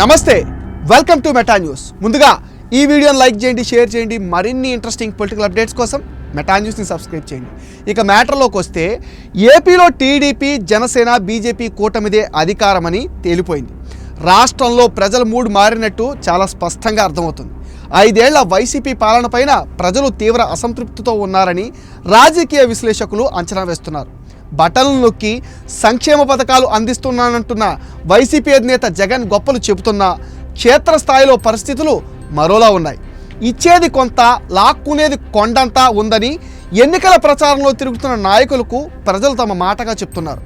నమస్తే welcome to meta news ముందుగా ఈ వీడియోని లైక్ చేయండి షేర్ చేయండి మరిన్ని ఇంట్రెస్టింగ్ పొలిటికల్ అప్డేట్స్ కోసం మెటా న్యూస్ని సబ్స్క్రైబ్ చేయండి. ఇక మ్యాటర్లోకి వస్తే ఏపీలో టీడీపీ జనసేన బీజేపీ కూటమిదే అధికారమని తేలిపోయింది. రాష్ట్రంలో ప్రజల మూడు మారినట్టు చాలా స్పష్టంగా అర్థమవుతుంది. ఐదేళ్ళ వైసీపీ పాలనపైన ప్రజలు తీవ్ర అసంతృప్తితో ఉన్నారని రాజకీయ విశ్లేషకులు అంచనా వేస్తున్నారు. బటన్లు నొక్కి సంక్షేమ పథకాలు అందిస్తున్నానంటున్న వైసీపీ అధినేత జగన్ గొప్పలు చెబుతున్నా క్షేత్రస్థాయిలో పరిస్థితులు మరోలా ఉన్నాయి. ఇచ్చేది కొంత లాక్కునేది కొండంతా ఉందని ఎన్నికల ప్రచారంలో తిరుగుతున్న నాయకులకు ప్రజలు తమ మాటగా చెప్తున్నారు.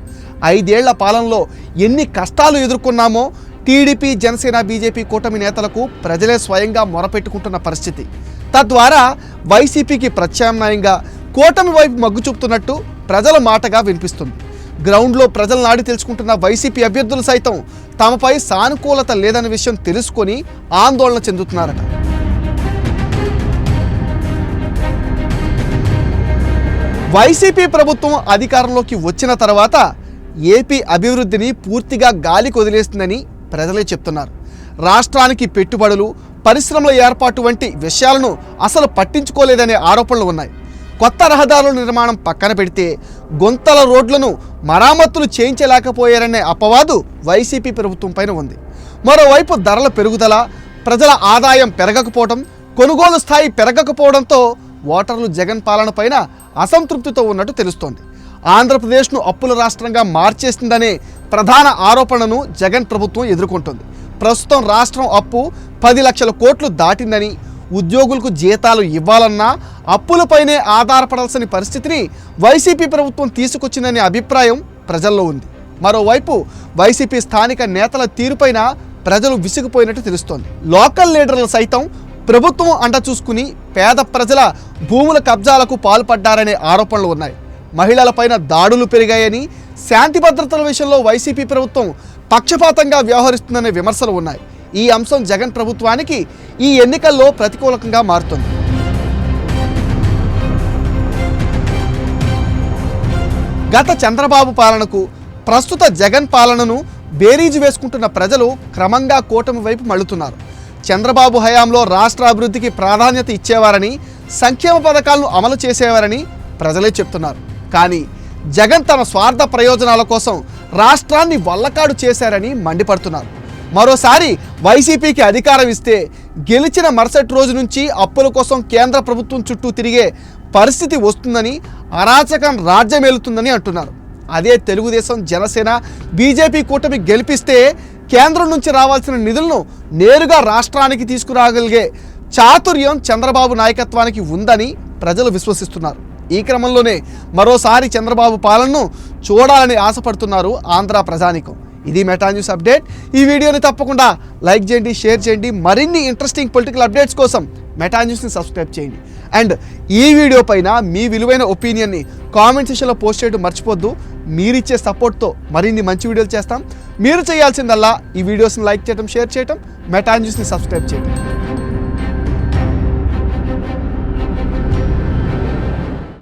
ఐదేళ్ళ పాలనలో ఎన్ని కష్టాలు ఎదుర్కొన్నామో టీడీపీ జనసేన బీజేపీ కూటమి నేతలకు ప్రజలే స్వయంగా మొరపెట్టుకుంటున్న పరిస్థితి. తద్వారా వైసీపీకి ప్రత్యామ్నాయంగా కూటమి వైపు మగ్గు చూపుతున్నట్టు ప్రజల మాటగా వినిపిస్తుంది. గ్రౌండ్లో ప్రజల నాడి తెలుసుకుంటున్న వైసీపీ అభ్యర్థులు సైతం తమపై సానుకూలత లేదన్న విషయం తెలుసుకొని ఆందోళన చెందుతున్నారట. వైసీపీ ప్రభుత్వం అధికారంలోకి వచ్చిన తర్వాత ఏపీ అభివృద్ధిని పూర్తిగా గాలికి వదిలేస్తుందని ప్రజలే చెప్తున్నారు. రాష్ట్రానికి పెట్టుబడులు పరిశ్రమల ఏర్పాటు వంటి విషయాలను అసలు పట్టించుకోలేదనే ఆరోపణలు ఉన్నాయి. కొత్త రహదారుల నిర్మాణం పక్కన పెడితే గుంతల రోడ్లను మరామతులు చేయించలేకపోయారనే అపవాదు వైసీపీ ప్రభుత్వం పైన ఉంది. మరోవైపు ధరల పెరుగుదల ప్రజల ఆదాయం పెరగకపోవడం కొనుగోలు స్థాయి పెరగకపోవడంతో ఓటర్లు జగన్ పాలన పైన అసంతృప్తితో ఉన్నట్టు తెలుస్తోంది. ఆంధ్రప్రదేశ్ను అప్పుల రాష్ట్రంగా మార్చేసిందనే ప్రధాన ఆరోపణను జగన్ ప్రభుత్వం ఎదుర్కొంటుంది. ప్రస్తుతం రాష్ట్రం అప్పు పది లక్షల కోట్లు దాటిందని ఉద్యోగులకు జీతాలు ఇవ్వాలన్నా అప్పులపైనే ఆధారపడాల్సిన పరిస్థితిని వైసీపీ ప్రభుత్వం తీసుకొచ్చిందనే అభిప్రాయం ప్రజల్లో ఉంది. మరోవైపు వైసీపీ స్థానిక నేతల తీరుపైన ప్రజలు విసిగిపోయినట్టు తెలుస్తోంది. లోకల్ లీడర్లు సైతం ప్రభుత్వం అంట చూసుకుని పేద ప్రజల భూముల కబ్జాలకు పాల్పడ్డారనే ఆరోపణలు ఉన్నాయి. మహిళలపైన దాడులు పెరిగాయని శాంతి భద్రతల విషయంలో వైసీపీ ప్రభుత్వం పక్షపాతంగా వ్యవహరిస్తుందనే విమర్శలు ఉన్నాయి. ఈ అంశం జగన్ ప్రభుత్వానికి ఈ ఎన్నికల్లో ప్రతికూలకంగా మారుతుంది. గత చంద్రబాబు పాలనకు ప్రస్తుత జగన్ పాలనను బేరీజు వేసుకుంటున్న ప్రజలు క్రమంగా కూటమి వైపు మళ్ళుతున్నారు. చంద్రబాబు హయాంలో రాష్ట్ర అభివృద్ధికి ప్రాధాన్యత ఇచ్చేవారని సంక్షేమ పథకాలను అమలు చేసేవారని ప్రజలే చెప్తున్నారు. కానీ జగన్ తన స్వార్థ ప్రయోజనాల కోసం రాష్ట్రాన్ని వల్లకాడు చేశారని మండిపడుతున్నారు. మరోసారి వైసీపీకి అధికారం ఇస్తే గెలిచిన మరుసటి రోజు నుంచి అప్పుల కోసం కేంద్ర ప్రభుత్వం చుట్టూ తిరిగే పరిస్థితి వస్తుందని అరాచకం రాజ్యమేలుతుందని అంటున్నారు. అదే తెలుగుదేశం జనసేన బీజేపీ కూటమి గెలిపిస్తే కేంద్రం నుంచి రావాల్సిన నిధులను నేరుగా రాష్ట్రానికి తీసుకురాగలిగే చాతుర్యం చంద్రబాబు నాయకత్వానికి ఉందని ప్రజలు విశ్వసిస్తున్నారు. ఈ క్రమంలోనే మరోసారి చంద్రబాబు పాలనను చూడాలని ఆశపడుతున్నారు ఆంధ్ర ప్రజానికం. ఇది మెటా న్యూస్ అప్డేట్ ఈ వీడియోని తప్పకుండా లైక్ చేయండి షేర్ చేయండి. మరిన్ని ఇంట్రెస్టింగ్ పొలిటికల్ అప్డేట్స్ కోసం మెటా న్యూస్ని సబ్స్క్రైబ్ చేయండి. అండ్ ఈ వీడియో పైన మీ విలువైన ఒపీనియన్ని కామెంట్ సెషన్లో పోస్ట్ చేయడం మర్చిపోద్దు. మీరిచ్చే సపోర్ట్తో మరిన్ని మంచి వీడియోలు చేస్తాం. మీరు చేయాల్సిందల్లా ఈ వీడియోస్ని లైక్ చేయడం షేర్ చేయడం మెటా న్యూస్ని సబ్స్క్రైబ్ చేయడం